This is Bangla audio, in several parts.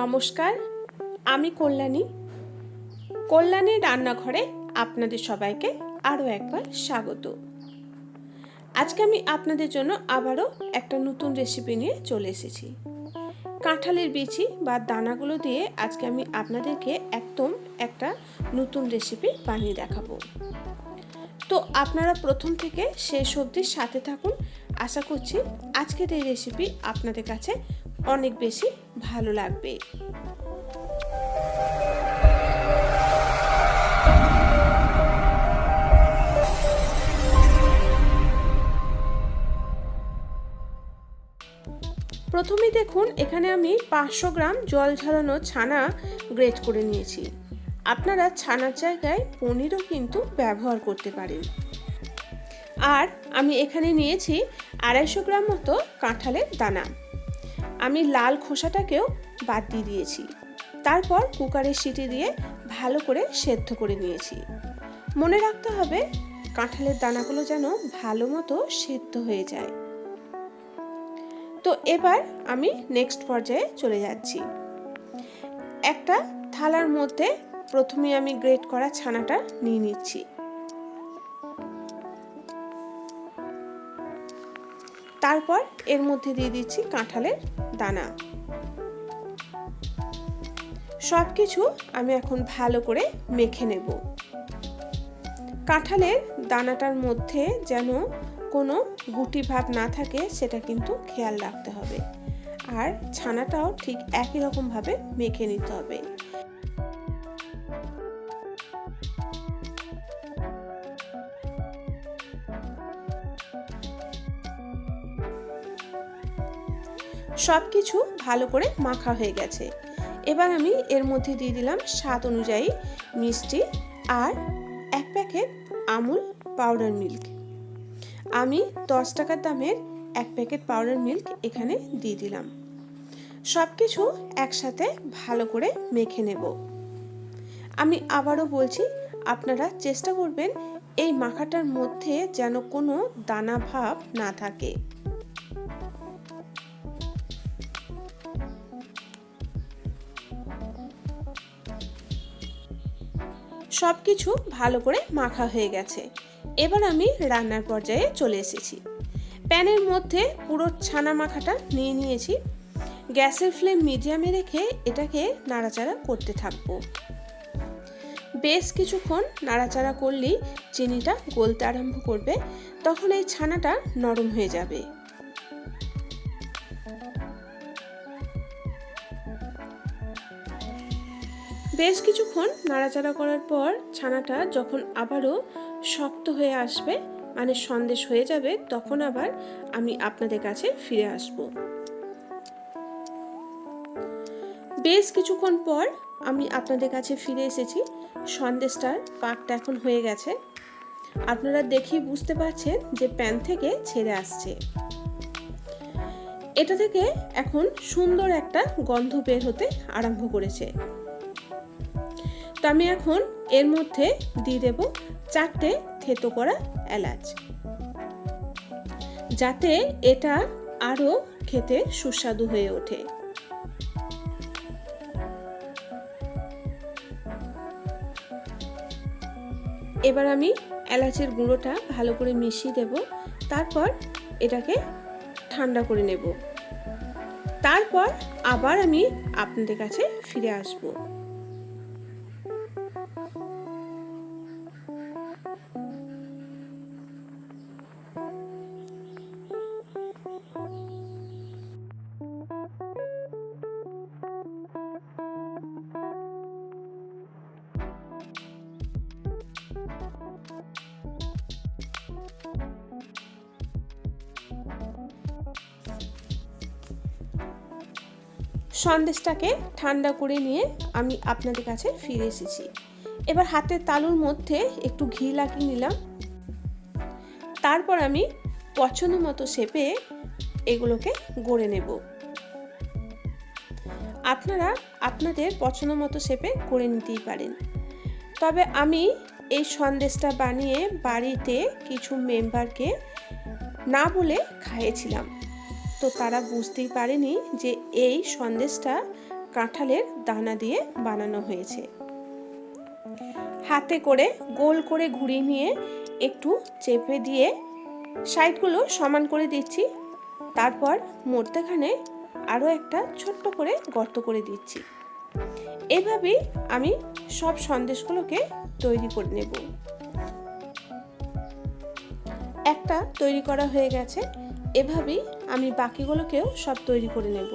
নমস্কার, আমি কল্যাণী। কল্যাণী রান্নাঘরে আপনাদের সবাইকে আরও একবার স্বাগত। আজকে আমি আপনাদের জন্য আবারও একটা নতুন রেসিপি নিয়ে চলে এসেছি। কাঁঠালের বিচি বা দানাগুলো দিয়ে আজকে আমি আপনাদেরকে একদম একটা নতুন রেসিপি বানিয়ে দেখাবো। তো আপনারা প্রথম থেকে শেষ অবধি সাথে থাকুন। আশা করছি আজকের এই রেসিপি আপনাদের কাছে অনেক বেশি ভালো লাগবে। প্রথমে দেখুন, এখানে আমি পাঁচশো গ্রাম জল ঝালানো ছানা গ্রেট করে নিয়েছি। আপনারা ছানার জায়গায় পনিরও কিন্তু ব্যবহার করতে পারেন। আর আমি এখানে নিয়েছি আড়াইশো গ্রাম মতো কাঁঠালের দানা। আমি লাল খোসাটাকেও বাদ দিয়ে দিয়েছি। তারপর কুকারের সিটি দিয়ে ভালো করে সেদ্ধ করে নিয়েছি। মনে রাখতে হবে, কাঁঠালের দানাগুলো যেন ভালো মতো সেদ্ধ হয়ে যায়। তো এবার আমি নেক্সট পর্যায়ে চলে যাচ্ছি। একটা থালার মধ্যে প্রথমে আমি গ্রেট করা ছানাটা নিয়ে নিচ্ছি। তারপর এর মধ্যে দিয়ে দিচ্ছি কাঁঠালের দানা। সব কিছু আমি এখন ভালো করে মেখে নেব। কাঁঠালের দানাটার মধ্যে যেন কোনো গুটি ভাব না থাকে, সেটা কিন্তু খেয়াল রাখতে হবে। আর ছানাটাও ঠিক একই রকমভাবে মেখে নিতে হবে। সব কিছু ভালো করে মাখা হয়ে গেছে। এবার আমি এর মধ্যে দিয়ে দিলাম স্বাদ অনুযায়ী মিষ্টি আর এক প্যাকেট আমুল পাউডার মিল্ক। আমি দশ টাকার দামের এক প্যাকেট পাউডার মিল্ক এখানে দিয়ে দিলাম। সব কিছু একসাথে ভালো করে মেখে নেব। আমি আবারও বলছি, আপনারা চেষ্টা করবেন এই মাখাটার মধ্যে যেন কোনো দানা ভাব না থাকে। সব কিছু ভালো করে মাখা হয়ে গেছে। এবার আমি রান্নার পর্যায়ে চলে এসেছি। প্যানের মধ্যে পুরো ছানা মাখাটা নিয়ে নিয়েছি। গ্যাসের ফ্লেম মিডিয়ামে রেখে এটাকে নাড়াচাড়া করতে থাকব। বেশ কিছুক্ষণ নাড়াচাড়া করলেই চিনিটা গলতে আরম্ভ করবে, তখন এই ছানাটা নরম হয়ে যাবে। বেশ কিছুক্ষণ নাড়াচাড়া করার পর ছানাটা যখন আবারও শক্ত হয়ে আসবে মানে সন্দেশ হয়ে যাবে, তখন আবার আমি আপনাদের কাছে ফিরে আসব। বেশ কিছুক্ষণ পর আমি আপনাদের কাছে ফিরে এসেছি। সন্দেশটার পাকটা এখন হয়ে গেছে। আপনারা দেখেই বুঝতে পারছেন যে প্যান থেকে ছেড়ে আসছে। এটা থেকে এখন সুন্দর একটা গন্ধ বের হতে আরম্ভ করেছে। তো আমি এখন এর মধ্যে দিয়ে দেব চারটে থেতো করা এলাচ। যাতে এটা আরও খেতে সুস্বাদু হয়ে ওঠে। এবার আমি এলাচের গুঁড়োটা ভালো করে মিশিয়ে দেব। তারপর এটাকে ঠান্ডা করে নেব। তারপর আবার আমি আপনাদের কাছে ফিরে আসব। সন্দেশটাকে ঠান্ডা করে নিয়ে আমি আপনাদের কাছে ফিরে এসেছি। এবার হাতের তালুর মধ্যে একটু ঘি লাগিয়ে নিলাম। তারপর আমি পছন্দ মতো শেপে এগুলোকে গড়ে নেব। আপনারা আপনাদের পছন্দ মতো শেপে করে নিতেই পারেন। তবে আমি এই সন্দেশটা বানিয়ে বাড়িতে কিছু মেম্বারকে না বলে খাইয়েছিলাম। তো তারা বুঝতেই পারেনি যে এই সন্দেশটা কাঁঠালের দানা দিয়ে বানানো হয়েছে। হাতে করে গোল করে ঘুরিয়ে নিয়ে একটু চেপে দিয়ে সাইডগুলো সমান করে দিচ্ছি। তারপর মধ্যেখানে আরও একটা ছোট্ট করে গর্ত করে দিচ্ছি। এভাবেই আমি সব সন্দেশগুলোকে তৈরি করে নেব। একটা তৈরি করা হয়ে গেছে। এভাবেই আমি বাকিগুলোকেও সব তৈরি করে নেব।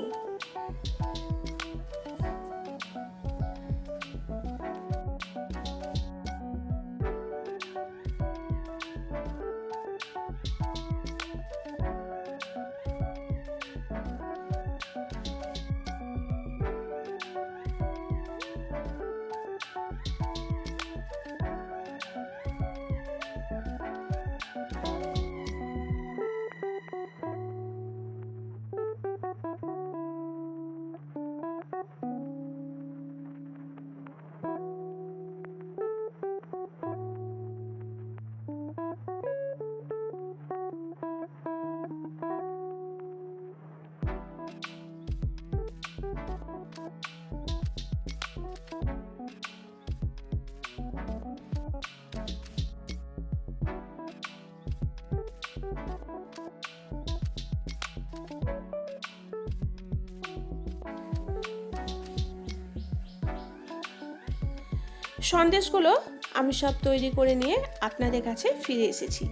সন্দেশগুলো আমি সব তৈরি করে নিয়ে আপনাদের কাছে ফিরে এসেছি।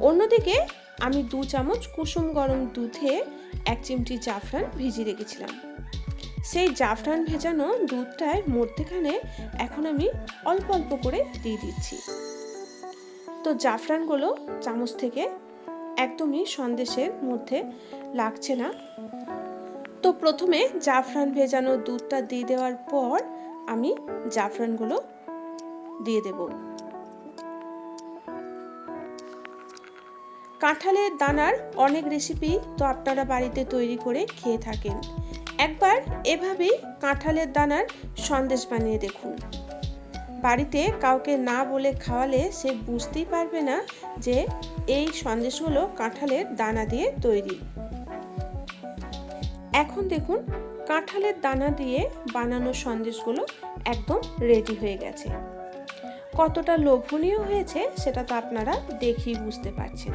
অন্যদিকে আমি দু চামচ কুসুম গরম দুধে এক চিমটি জাফরান ভিজিয়ে রেখেছিলাম। সেই জাফরান ভেজানো দুধটার মধ্যেখানে এখন আমি অল্প অল্প করে দিয়ে দিচ্ছি। তো জাফরানগুলো চামচ থেকে একদমই সন্দেশের মধ্যে লাগছে না। তো প্রথমে জাফরান ভেজানো দুধটা দিয়ে দেওয়ার পর আমি জাফরানগুলো দিয়ে দেব। কাঁঠালের দানার অনেক রেসিপি তো আপনারা বাড়িতে তৈরি করে খেয়ে থাকেন। একবার এভাবেই কাঁঠালের দানার সন্দেশ বানিয়ে দেখুন। বাড়িতে কাউকে না বলে খাওয়ালে সে বুঝতেই পারবে না যে এই সন্দেশগুলো কাঁঠালের দানা দিয়ে তৈরি। এখন দেখুন কাঁঠালের দানা দিয়ে বানানো সন্দেশগুলো একদম রেডি হয়ে গেছে। কতটা লোভনীয় হয়েছে সেটা তো আপনারা দেখেই বুঝতে পারছেন।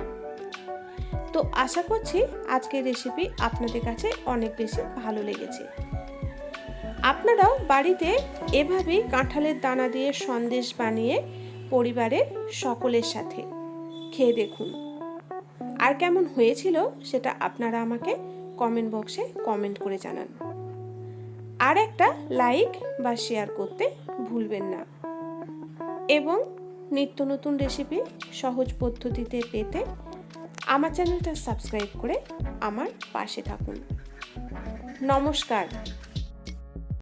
তো আশা করছি আজকের রেসিপি আপনাদের কাছে অনেক বেশি ভালো লেগেছে। আপনারাও বাড়িতে এভাবেই কাঁঠালের দানা দিয়ে সন্দেশ বানিয়ে পরিবারের সকলের সাথে খেয়ে দেখুন। আর কেমন হয়েছিল সেটা আপনারা আমাকে কমেন্ট বক্সে কমেন্ট করে জানান। আর একটা লাইক বা শেয়ার করতে ভুলবেন না। এবং নিত্য নতুন রেসিপি সহজ পদ্ধতিতে পেতে আমার চ্যানেলটা সাবস্ক্রাইব করে আমার পাশে থাকুন। নমস্কার।